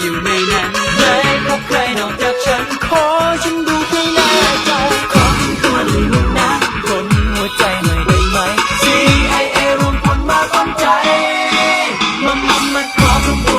อยู่ในนั้นไม่พบใครนอกจากฉัน ขอฉันดูภายในใจ ขอเป็นตัวหนึ่งนะคนหัวใจหน่อยได้ไหม CIA รวมพลมาคมใจ มามามาขอพร้อม